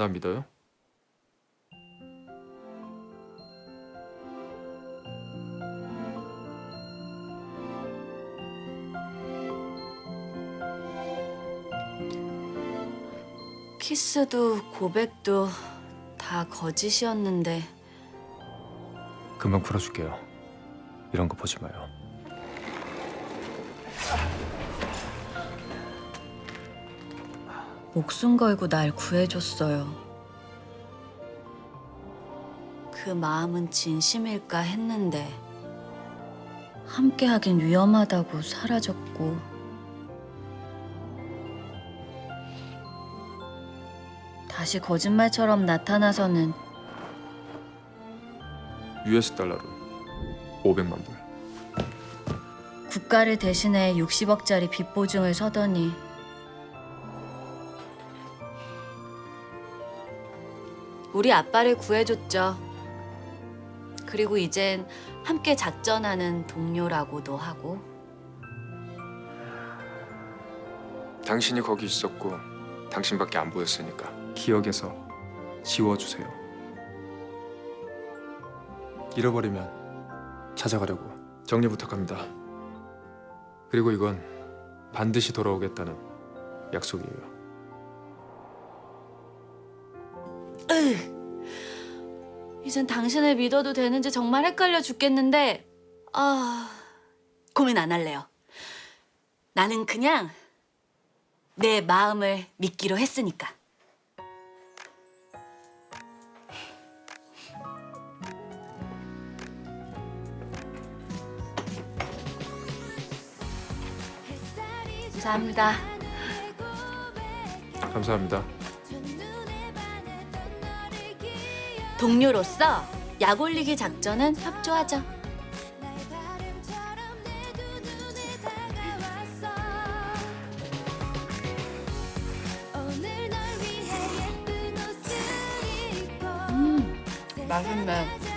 나 믿어요? 키스도 고백도 다 거짓이었는데 금방 풀어줄게요. 이런 거 보지 마요. 목숨 걸고 날 구해줬어요. 그 마음은 진심일까 했는데 함께 하긴 위험하다고 사라졌고 다시 거짓말처럼 나타나서는 US 달러로 500만 불. 국가를 대신해 60억짜리 빚 보증을 서더니 우리 아빠를 구해줬죠. 그리고 이젠 함께 작전하는 동료라고도 하고 당신이 거기 있었고 당신밖에 안 보였으니까 기억에서 지워주세요. 잃어버리면 찾아가려고 정리 부탁합니다. 그리고 이건 반드시 돌아오겠다는 약속이에요. 이젠 당신을 믿어도 되는지 정말 헷갈려 죽겠는데 아 고민 안 할래요. 나는 그냥 내 마음을 믿기로 했으니까. 감사합니다. 감사합니다. 동료로서 약 올리기 작전은 협조하죠. 음, 맛있네.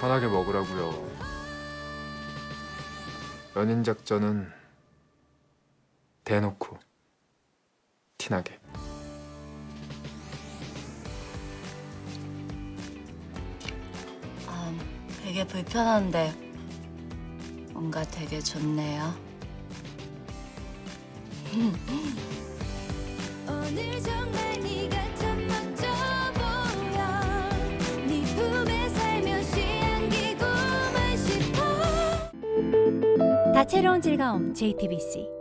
편하게 먹으라고요. 연인 작전은 대놓고 티나게. 아, 되게 불편한데 뭔가 되게 좋네요. 오늘 정 다채로운 즐거움 JTBC